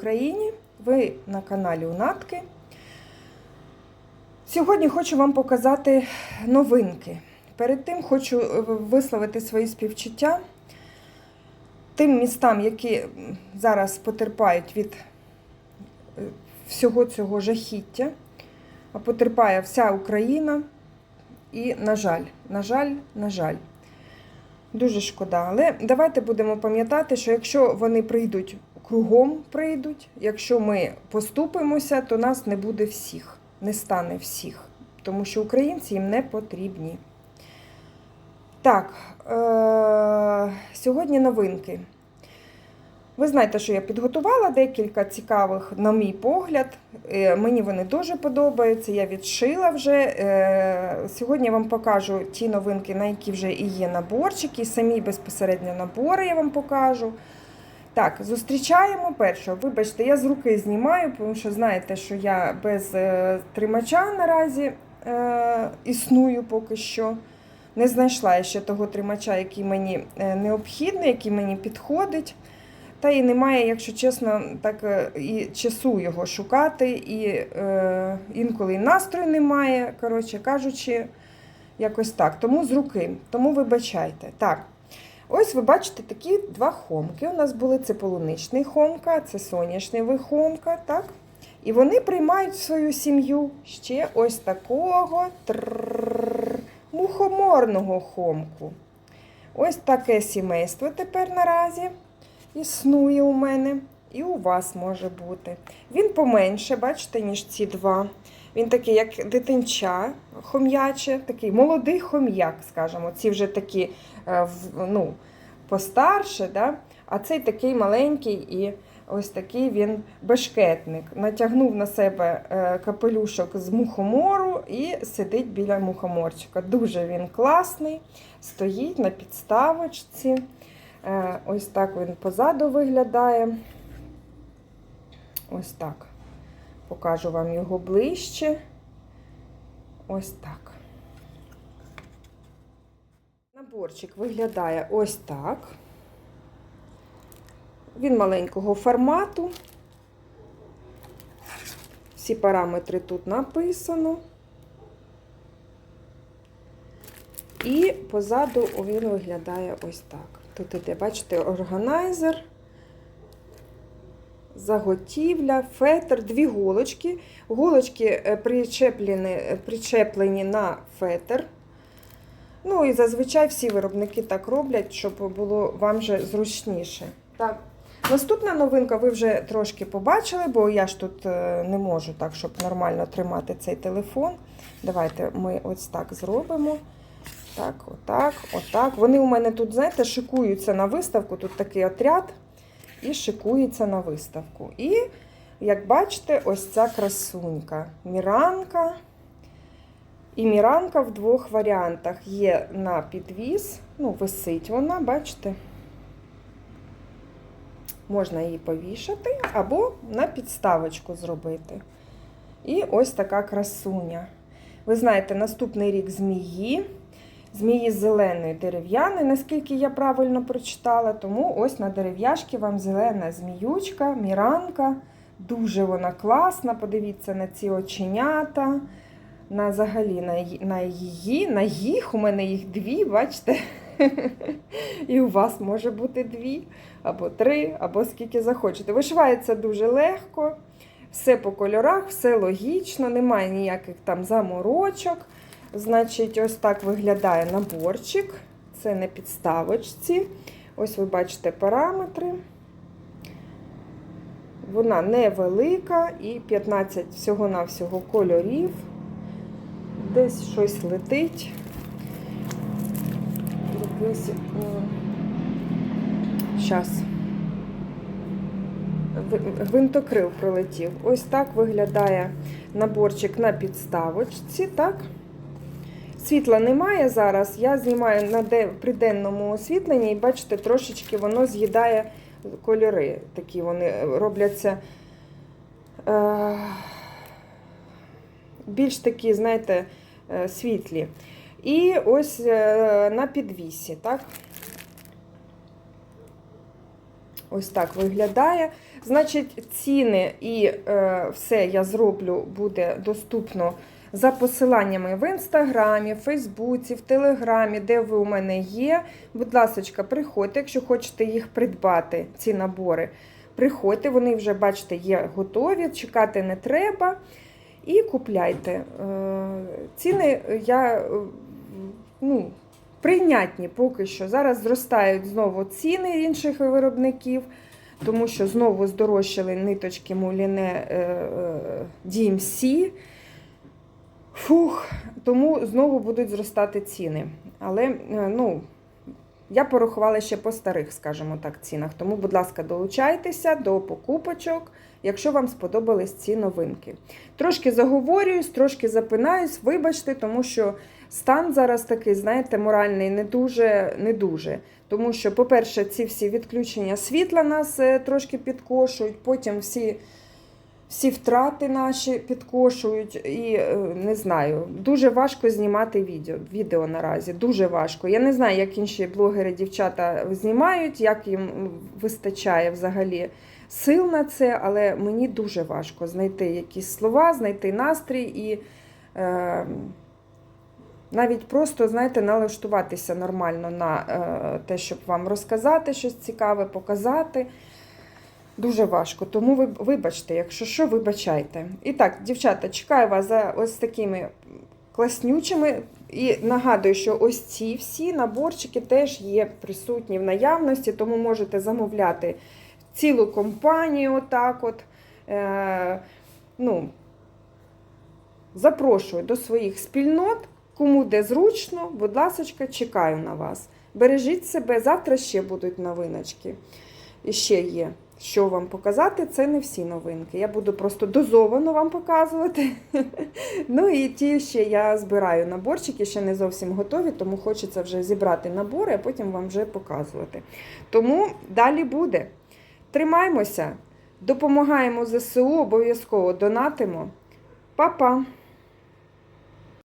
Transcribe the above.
Україні! Ви на каналі Унатки. Сьогодні хочу вам показати новинки. Перед тим хочу е, висловити свої співчуття тим містам, які зараз потерпають від е, всього цього жахіття, а потерпає вся Україна. І, на жаль, на жаль, на жаль. Дуже шкода. Але давайте будемо пам'ятати, що якщо вони прийдуть кругом прийдуть, якщо ми поступимося, то нас не буде всіх, не стане всіх. Тому що українці їм не потрібні. Так, е- сьогодні новинки. Ви знаєте, що я підготувала декілька цікавих, на мій погляд. Е, Мені вони дуже подобаються. Я відшила вже. Е, Сьогодні я вам покажу ті новинки, на які вже і є наборчики, самі безпосередньо набори я вам покажу. Так, зустрічаємо першого. Вибачте, я з руки знімаю, тому що знаєте, що я без е, тримача наразі е, існую поки що. Не знайшла ще того тримача, який мені е, необхідний, який мені підходить. Та і немає, якщо чесно, так е, і часу його шукати, і е, інколи і настрою немає, коротше кажучи, якось так. Тому з руки, тому вибачайте. Так, ось ви бачите такі два хомки. У нас були це полуничний хомка, це соняшневий хомка, так? І вони приймають в свою сім'ю ще ось такого мухоморного хомку. Ось таке сімейство тепер наразі існує у мене. І у вас може бути. Він поменше, бачите, ніж ці два. Він такий, як дитинча хом'яче, такий молодий хом'як, скажімо. Ці вже такі е, ну, постарше, да? а цей такий маленький і ось такий він бешкетник. Натягнув на себе е, капелюшок з мухомору і сидить біля мухоморчика. Дуже він класний, стоїть на підставочці. Е, Ось так він позаду виглядає. Ось так. Покажу вам його ближче. Ось так. Наборчик виглядає ось так. Він маленького формату. Всі параметри тут написано. І позаду він виглядає ось так. Тут іде, бачите, органайзер, заготівля, фетр, дві голочки. Голочки е, причеплені, е, причеплені на фетр. Ну і зазвичай всі виробники так роблять, щоб було вам вже зручніше. Так. Наступна новинка ви вже трошки побачили, бо я ж тут е, не можу так, щоб нормально тримати цей телефон. Давайте ми ось так зробимо. Так, отак, отак. Вони у мене тут, знаєте, шикуються на виставку. Тут такий отряд і шикується на виставку. І, як бачите, ось ця красунька. Міранка. І міранка в двох варіантах. Є на підвіз, ну, висить вона, бачите? Можна її повішати або на підставочку зробити. І ось така красуня. Ви знаєте, наступний рік змії. Змії зеленої дерев'яної, наскільки я правильно прочитала. Тому ось на дерев'яшки вам зелена зміючка, міранка. Дуже вона класна. Подивіться на ці оченята. На взагалі на, на її, на їх, у мене їх дві, бачите? І у вас може бути дві, або три, або скільки захочете. Вишивається дуже легко, все по кольорах, все логічно, немає ніяких там заморочок. Значить, ось так виглядає наборчик. Це на підставочці. Ось ви бачите параметри. Вона невелика і 15 всього-навсього кольорів. Десь щось летить. Якийсь. Зараз. Гвинтокрил пролетів. Ось так виглядає наборчик на підставочці. так? Світла немає зараз. Я знімаю на де, при освітленні, і бачите, трошечки воно з'їдає кольори. Такі вони робляться е, більш такі, знаєте, е, світлі. І ось е, на підвісі, так? Ось так виглядає. Значить, ціни і е, все я зроблю буде доступно за посиланнями в інстаграмі, Фейсбуці, в Телеграмі, де ви у мене є. Будь ласка, приходьте, якщо хочете їх придбати, ці набори. Приходьте, вони вже, бачите, є готові, чекати не треба. І купляйте. Е, Ціни я е, ну, прийнятні поки що. Зараз зростають знову ціни інших виробників, тому що знову здорожчали ниточки Муліне е, е, DMC. Фух, тому знову будуть зростати ціни. Але е, ну, я порахувала ще по старих, скажімо так, цінах. Тому, будь ласка, долучайтеся до покупочок, якщо вам сподобались ці новинки. Трошки заговорююсь, трошки запинаюсь, вибачте, тому що стан зараз такий, знаєте, моральний, не дуже, не дуже. Тому що, по-перше, ці всі відключення світла нас е, трошки підкошують, потім всі. Всі втрати наші підкошують, і е, не знаю, дуже важко знімати відео відео наразі. Дуже важко. Я не знаю, як інші блогери, дівчата знімають, як їм вистачає взагалі сил на це, але мені дуже важко знайти якісь слова, знайти настрій і е, навіть просто, знаєте, налаштуватися нормально на е, те, щоб вам розказати щось цікаве, показати. Дуже важко, тому ви вибачте, якщо що, вибачайте. І так, дівчата, чекаю вас за ось такими класнючими. І нагадую, що ось ці всі наборчики теж є присутні в наявності, тому можете замовляти цілу компанію. Отак от. Е, ну, запрошую до своїх спільнот, кому де зручно, будь ласка, чекаю на вас. Бережіть себе, завтра ще будуть новиночки. І ще є що вам показати, це не всі новинки. Я буду просто дозовано вам показувати. ну і ті ще я збираю наборчики, ще не зовсім готові, тому хочеться вже зібрати набори, а потім вам вже показувати. Тому далі буде. Тримаймося, допомагаємо ЗСУ, обов'язково донатимо. Па-па!